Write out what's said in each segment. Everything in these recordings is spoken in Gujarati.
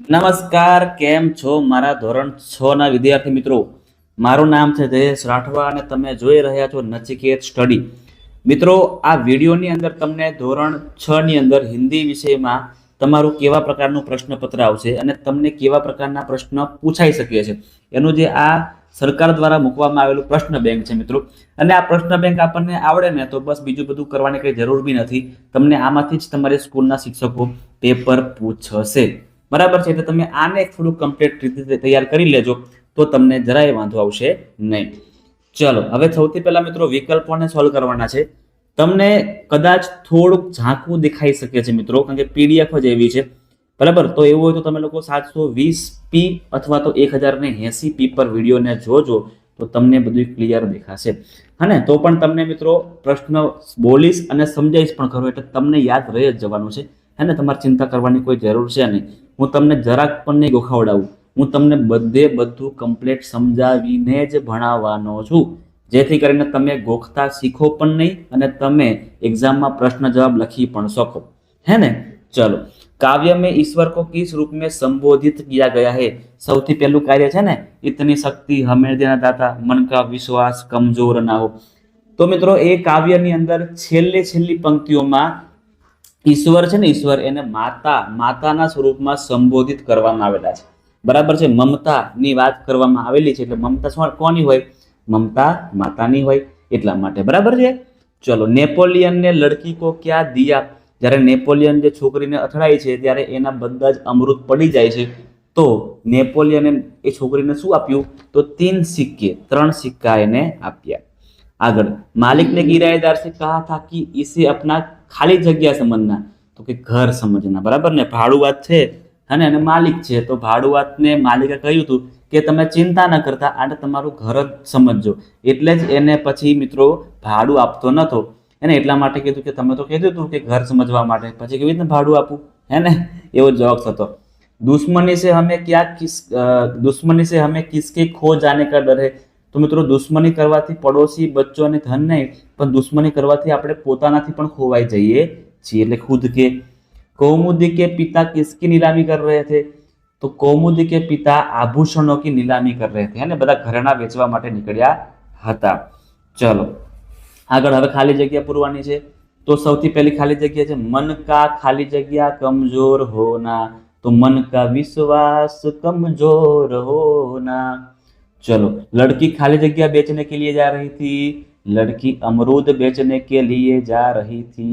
નમસ્કાર, કેમ છો મારા ધોરણ છ ના વિદ્યાર્થી મિત્રો? મારું નામ છે જયેશ રાઠવા અને તમે જોઈ રહ્યા છો નચિકેત સ્ટડી. મિત્રો, આ વિડીયોની અંદર તમને ધોરણ છ ની અંદર હિન્દી વિષયમાં તમારું કેવા પ્રકારનું પ્રશ્નપત્ર આવશે અને તમને કેવા પ્રકારના પ્રશ્ન પૂછાઈ શકે છે. એનું જે આ સરકાર દ્વારા મૂકવામાં આવેલું પ્રશ્ન બેંક છે મિત્રો. અને આ પ્રશ્ન બેંક આપણને આવડે ને તો બસ બીજું બધું કરવાની કંઈ જરૂર બી નથી. તમને આમાંથી જ તમારી સ્કૂલના શિક્ષકો પેપર પૂછશે. બરાબર છે? એટલે તમે આને થોડું કમ્પ્લીટ રીતે તૈયાર કરી લેજો, તો તમને જરાય વાંધો આવશે નહીં. ચલો, હવે સૌથી પહેલા મિત્રો વિકલ્પોને સોલ્વ કરવાના છે. તમને કદાચ થોડુંક ઝાંખું દેખાઈ શકે છે મિત્રો, કારણ કે પીડીએફ જ એવી છે. બરાબર? તો એવું હોય તો તમે લોકો સાતસો વીસ પી અથવા તો એક હજારને એંસી પી પર વિડીયોને જોજો, તો તમને બધું ક્લિયર દેખાશે. હા તો પણ તમને મિત્રો પ્રશ્ન બોલીશ અને સમજાવીશ પણ ખરો, એટલે તમને યાદ રહી જ જવાનું છે. હે ને તમારે ચિંતા કરવાની કોઈ જરૂર છે નહીં હું તમને જરાક પણ નહીં ગોખાવડાવું હું તમને બધે બધું કમ્પ્લીટ સમજાવીને જ ભણાવવાનો છું જેથી કરીને તમે ગોખતા શીખો પણ નહીં અને તમે એક્ઝામમાં પ્રશ્ન જવાબ લખી પણ શકો है ને ચલો काव्य में ईश्वर को किस रूप में संबोधित किया गया है સૌથી પહેલું કાર્ય છે ને ઇતની શક્તિ હમે દેના દાતા મન કા વિશ્વાસ કમજોર ના હો તો મિત્રો એ કાવ્યની અંદર છેલ્લે છેલ્લી પંક્તિઓમાં ઈશ્વર છે ને, ઈશ્વર એને માતા, માતાના સ્વરૂપમાં સંબોધિત કરવામાં આવેલા છે. બરાબર છે? મમતાની વાત કરવામાં આવેલી છે, એટલે મમતા શું, કોની હોય? મમતા માતાની હોય, એટલા માટે. બરાબર છે? ચલો, નેપોલિયનને લડકી કો ક્યાં દિયા? જ્યારે નેપોલિયન જે છોકરીને અથડાય છે, ત્યારે એના બધા જ અમૃત પડી જાય છે. તો નેપોલિયને એ છોકરીને શું આપ્યું? તો તીન સિક્કે, ત્રણ સિક્કા એને આપ્યા. આગળ, માલિકને ને કિરાયેદાર કહા થા કે ઇસે અપના ખાલી જગ્યા સંબંધના તો કે ઘર સમજના. બરાબર ને? ભાડુઆત છે. અને અને માલિક છે. તો ભાડુઆતને માલિકે કહ્યું હતું કે તમે ચિંતા ન કરતા. આને તમારું ઘર જ સમજજો. એટલે જ એને પછી મિત્રો ભાડું આપતો નહોતો એને એટલા માટે કીધું કે તમે તો કીધું હતું કે ઘર સમજવા માટે. પછી કેવી રીતે ભાડું આપું? હે ને? એવો જવાબ થતો. દુશ્મની સે હમે ક્યાં કિસ દુશ્મની સે હમે કિસકી ખો જાને કા ડર? હે તો મિત્રો દુશ્મની કરવાથી પડોશી બચ્ચો અને ધન નહીં, પણ દુશ્મની કરવાથી આપણે પોતાનાથી પણ ખોવાઈ જઈએ છીએ. એટલે ખુદ કે કૌમુદી કે પિતા કિસકી નીલામી કરી રહ્યા છે? તો કૌમુદી કે પિતા આભૂષણો કી નીલામી કરી રહ્યા છે. અને બધા ઘરેણા વેચવા માટે નીકળ્યા હતા. ચલો, આગળ હવે ખાલી જગ્યા પૂરવાની છે. તો સૌથી પહેલી ખાલી જગ્યા છે મન કા ખાલી જગ્યા કમજોર હોના. તો મન કા વિશ્વાસ કમજોર હોના. चलो लड़की खाली जगह बेचने के लिए जा रही थी लड़की अमरूद बेचने के लिए जा रही थी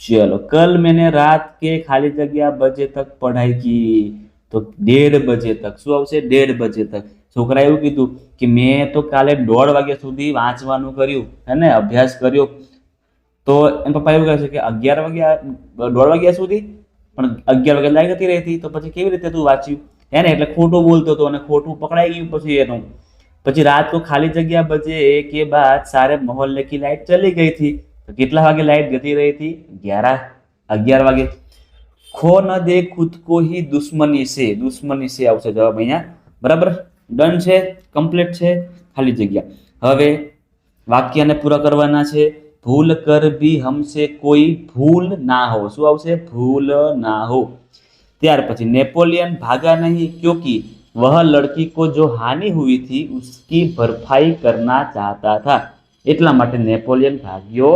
चलो कल मैंने रात के खाली जगह बजे तक पढ़ाई की તો ડેઢ બજે તક શું આવશે ડેઢ બજે તક છોકરા એવું કીધું કે મેં તો કાલે દોઢ વાગ્યા સુધી વાંચવાનું કર્યું હે ને અભ્યાસ કર્યો તો એમ પપ્પા એવું કહે છે કે અગિયાર વાગ્યા દોઢ વાગ્યા સુધી પણ અગિયાર વાગ્યા લાગી નથી રહેતી તો પછી કેવી રીતે તું વાંચ્યું હે ને? એટલે ખોટું બોલતો હતો અને ખોટું પકડાઈ ગયું પછી એનું. પછી રાત કો ખાલી જગ્યા બજે કે બાદ સારે મહોલ કી લાઇટ ચલી ગઈ હતી. તો કેટલા વાગે લાઇટ જતી રહી હતી? અગિયાર અગિયાર વાગે. ખો ન દે ખુદ કો હી દુશ્મની સે દુશ્મની સે આવશે જવાબ અહીંયા. બરાબર? ડન છે? કમ્પ્લીટ છે? ખાલી જગ્યા. હવે વાક્યને પૂરા કરવાના છે. ભૂલ કર ભી હમસે કોઈ ભૂલ ના હો. શું આવશે? ભૂલ ના હો. ત્યાર પછી नेपोलियन भागा नहीं क्योंकि वह लड़की को जो हानि हुई थी उसकी भरपाई करना चाहता था એટલા માટે नेपोलियन भाग्यो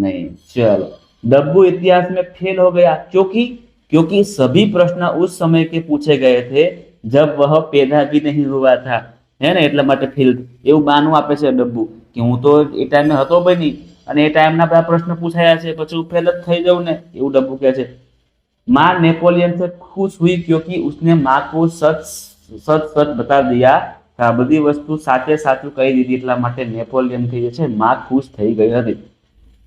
नहीं चलो डब्बू इतिहास में फेल हो गया क्योंकि क्योंकि सभी प्रश्न उस समय के पूछे गए थे जब वह पैदा भी नहीं हुआ था હે ને એટલા માટે ફેલ એવું બાનું આપે છે ડબ્બુ કે હું તો એ ટાઈમે હતો ભાઈ નહીં અને એ ટાઈમના બધા પ્રશ્ન પૂછાયા છે પછી હું ફેલ જ થઈ જાઉં ને એવું ડબ્બુ કહે છે माँ नेपोलियन से खुश हुई क्योंकि उसने माँ को सच सच सच बता दिया था બધી વસ્તુ સાચે સાચું કહી દીધી એટલા માટે નેપોલિયન થી જે છે માં ખુશ થઈ ગઈ હતી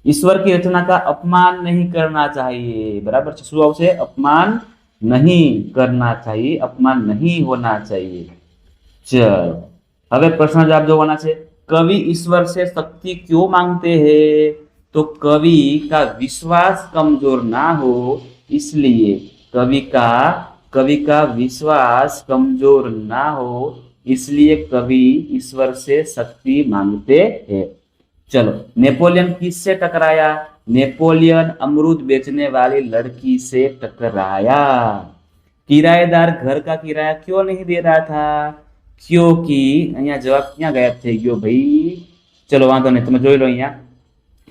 ईश्वर की रचना का अपमान नहीं करना चाहिए बराबर છે શું આવશે અપમાન નહીં करना चाहिए अपमान नहीं होना चाहिए चलो હવે પ્રશ્ન જવાબ જોવાના છે कवि ईश्वर से शक्ति क्यों मांगते हैं तो कवि का विश्वास कमजोर ना हो इसलिए कवि का कवि का विश्वास कमज़ोर ना हो, इसलिए कवि ईश्वर से शक्ति मांगते हैं। चलो, नेपोलियन किससे टकराया? नेपोलियन अमरूद बेचने वाली लड़की से टकराया। किराएदार घर का किराया क्यों नहीं दे रहा था? क्योंकि यहाँ जवाब क्या गायब थे। क्यों भाई, चलो वहाँ तो नहीं तुम जो लो यहाँ।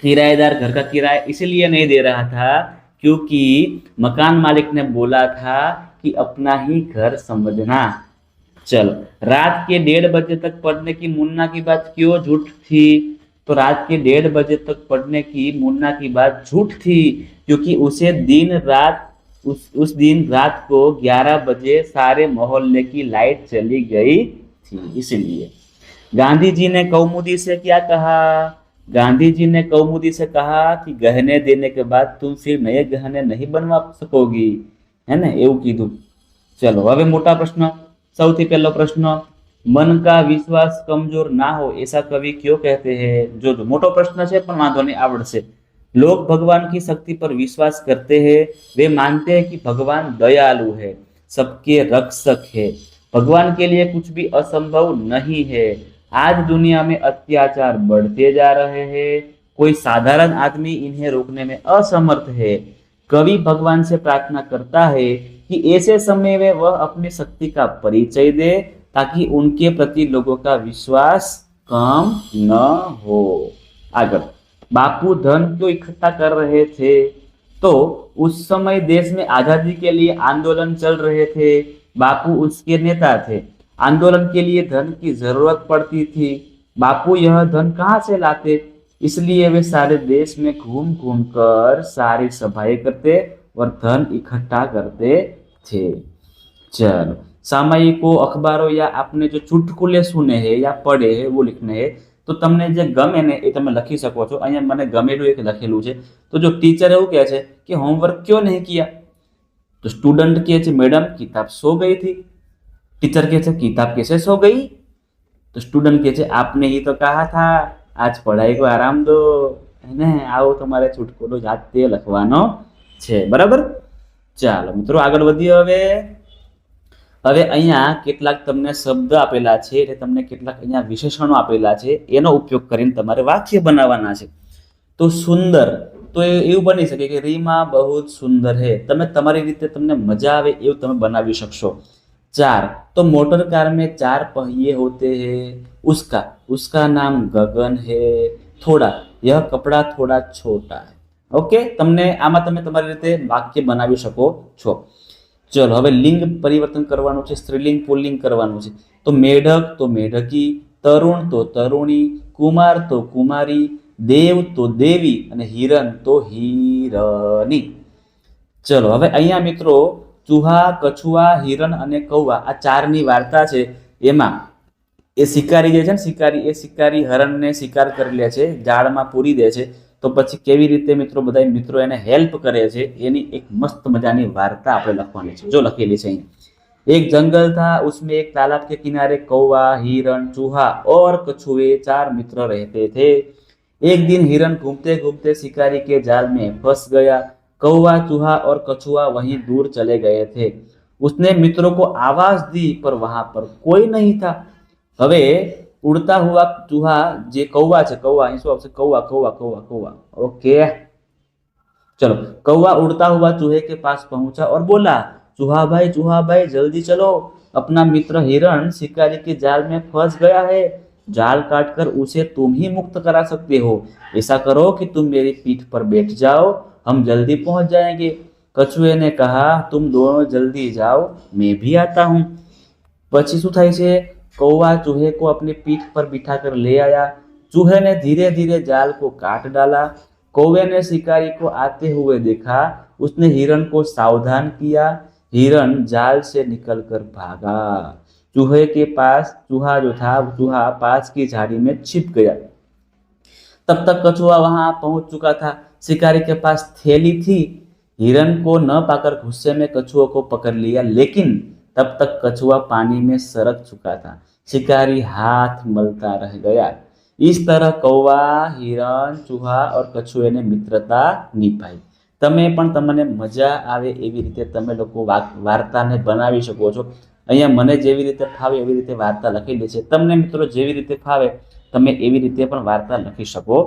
किराएदार घर का किराया इसलिए नहीं दे रहा था क्योंकि मकान मालिक ने बोला था कि अपना ही घर समझना। चलो, रात के डेढ़ बजे तक पढ़ने की मुन्ना की बात क्यों झूठ थी। तो रात के डेढ़ बजे तक पढ़ने की मुन्ना की बात झूठ थी, क्योंकि उसे दिन रात, उस उस दिन रात को 11 बजे सारे मोहल्ले की लाइट चली गई थी, इसलिए। गांधी जी ने कौमुदी से क्या कहा? गांधी जी ने कौमुदी से कहा कि गहने देने के बाद तुम फिर नए गहने नहीं बनवा सकोगी है ને એવું કીધું ચલો હવે મોટા પ્રશ્ન સૌથી પહેલો પ્રશ્ન મન કા વિશ્વાસ કમજોર ના हो ऐसा कवि क्यों कहते हैं जो जो મોટો પ્રશ્ન છે પણ વાંધો નહીં આવડશે लोग भगवान की शक्ति पर विश्वास करते हैं वे मानते हैं कि भगवान दयालु है सबके रक्षक है भगवान के लिए कुछ भी असंभव नहीं है आज दुनिया में अत्याचार बढ़ते जा रहे हैं। कोई साधारण आदमी इन्हें रोकने में असमर्थ है। कवि भगवान से प्रार्थना करता है कि ऐसे समय में वह अपनी शक्ति का परिचय दे ताकि उनके प्रति लोगों का विश्वास कम न हो। अगर बापू धन क्यों इकट्ठा कर रहे थे? तो उस समय देश में आज़ादी के लिए आंदोलन चल रहे थे। बापू उसके नेता थे। आंदोलन के लिए धन की ज़रूरत पड़ती थी। बापू यह धन कहाँ से लाते? इसलिए वे सारे देश में घूम घूम कर सारी सफ़ाई करते और धन इकट्ठा करते थे। चलो, सामयिको अखबारों या आपने जो चुटकुले सुने हैं या पढ़े हैं, वो लिखने हैं। तो तमने जो गमे ने ये तमे लखी सको छो। अहीं मैंने गमेलू एक लखेलू है तो जो टीचर है वो कहे छे कि होमवर्क क्यों नहीं किया? तो स्टूडेंट कहे मैडम, किताब सो गई थी। टीचर કહે છે किताब कैसे सो गई तो स्टूडेंट કહે છે आपने ही तो कहा था आज पढ़ाई को आराम दो ને આવો તમારે છુટકોલો જાતે લખવાનો છે બરાબર ચાલો મિત્રો આગળ વધીએ હવે હવે અહીંયા કેટલાક તમને શબ્દ આપેલા છે એટલે તમને કેટલાક અહીંયા વિશેષણો આપેલા છે એનો ઉપયોગ કરીને તમારે વાક્ય બનાવવાના છે તો સુંદર તો એ એવું બની શકે કે રીમા બહુ જ સુંદર હે તમે તમારી રીતે તમને મજા આવે એવું તમે બનાવી શકશો चार तो मोटर कार में चार पहिए होते हैं उसका उसका नाम गगन है थोड़ा यह कपड़ा थोड़ा छोटा है ઓકે તમને આમાં તમે તમારી રીતે વાક્ય બનાવી શકો છો ચલો હવે લિંગ પરિવર્તન કરવાનું છે સ્ત્રીલિંગ પુલ્લિંગ કરવાનું છે તો મેઢક તો મેઢકી તરુણ તો તરુણી કુમાર તો કુમારી દેવ તો દેવી અને હિરણ તો હિરની ચલો હવે અહીંયા મિત્રો ચૂહા, કછુઆ, હિરણ અને કૌવા આ ચારની વાર્તા છે. એમાં એ શિકારી જે છે ને, શિકારી, એ શિકારી હરણને શિકાર કરી લે છે ઝાડમાં પૂરી દે છે. તો પછી કેવી રીતે મિત્રો બધા મિત્રો એને હેલ્પ કરે છે, એની એક મસ્ત મજાની વાર્તા આપણે લખવાની છે. જો લખેલી છે અહીંયા. એક જંગલ થા, ઉસમે એક તાલાબ કે કિનારે કૌવા, હિરણ, ચૂહા ઓર કછુએ ચાર મિત્ર રહેતે થે. એક દિન હિરણ ઘૂમતે ઘૂમતે શિકારી કે જાલ મેં ફસ ગયા. कौआ चूहा और कछुआ वहीं दूर चले गए थे। उसने मित्रों को आवाज़ दी, पर वहाँ पर कोई नहीं था। हवे उड़ता हुआ चूहा, जे कौवा છે कौवा અહીં શું कौवा કૌવા કૌવા कौवा। કૌવા ઓકે ચલો चूहे के पास पहुँचा और बोला, चूहा भाई चूहा भाई, जल्दी चलो। अपना मित्र हिरण शिकारी के जाल में फंस गया है। जाल काटकर उसे तुम ही मुक्त करा सकते हो। ऐसा करो कि तुम मेरी पीठ पर बैठ जाओ, हम जल्दी पहुँच जाएँगे। कछुए ने कहा, तुम दोनों जल्दी जाओ, मैं भी आता हूँ। पच्चीसू था से कौवा चूहे को अपनी पीठ पर बिठा कर ले आया। चूहे ने धीरे धीरे जाल को काट डाला। कौवे ने शिकारी को आते हुए देखा। उसने हिरण को सावधान किया। हिरण जाल से निकलकर भागा। चूहे के पास चूहा जो था चूहा पास की झाड़ी में छिप गया तब तक कछुआ वहां पहुंच चुका था शिकारी के पास थैली थी हिरण को न पाकर गुस्से में कछुओं को पकड़ लिया लेकिन तब तक कछुआ पानी में सरक चुका था शिकारी हाथ मलता रह गया इस तरह कौवा हिरण चूहा और કછુએ ને મિત્રતા નિભાઈ તમે પણ તમને મજા આવે એવી રીતે તમે લોકો વા- વાર્તાને બનાવી શકો છો અહીંયા મને જેવી રીતે ફાવે એવી રીતે વાર્તા લખી દે છે. તમને મિત્રો જેવી રીતે ફાવે, તમે એવી રીતે પણ વાર્તા લખી શકો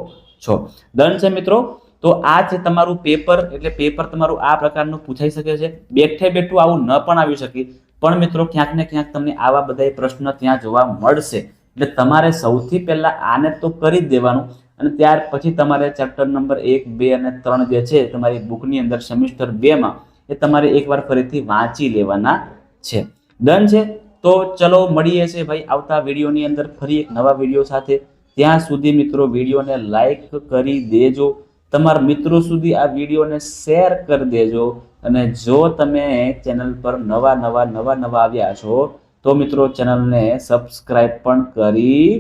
છો. ડન છે મિત્રો? તો આ છે તમારું પેપર, એટલે પેપર તમારું આ પ્રકારનું પૂછાઈ શકે છે. બેઠે બેઠું આવું ન પણ આવી શકે. પણ મિત્રો ક્યાંક ને ક્યાંક તમને આવા બધા પ્રશ્ન ત્યાં જોવા મળશે. એટલે તમારે સૌથી પહેલા આને તો કરી જ દેવાનું. અને ત્યાર પછી તમારે ચેપ્ટર નંબર એક, બે અને ત્રણ જે છે, તમારી બુકની અંદર સેમિસ્ટર બેમાં એ તમારે એકવાર ફરીથી વાંચી લેવાના છે. ડન છે? તો ચલો મળીએ છે ભાઈ આવતા વિડીયોની અંદર ફરી એક નવા વીડિયો સાથે. ત્યાં સુધી મિત્રો વિડીયોને લાઈક કરી દેજો. તમારા મિત્રો સુધી આ વિડીયોને શેર કરી દેજો. અને જો તમે ચેનલ પર નવા નવા નવા નવા આવ્યા છો, તો મિત્રો ચેનલને સબસ્ક્રાઇબ પણ કરી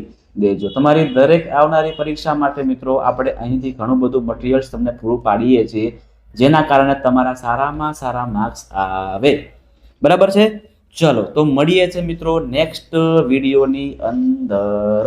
દેજો. તમારી દરેક આવનારી પરીક્ષા માટે મિત્રો આપણે અહીંથી ઘણું બધું મટીરિયલ્સ તમને પૂરું પાડીએ છીએ, જેના કારણે તમારા સારામાં સારા માર્ક્સ આવે. બરાબર છે? ચલો તો મળીએ છે મિત્રો નેક્સ્ટ વિડીયોની અંદર.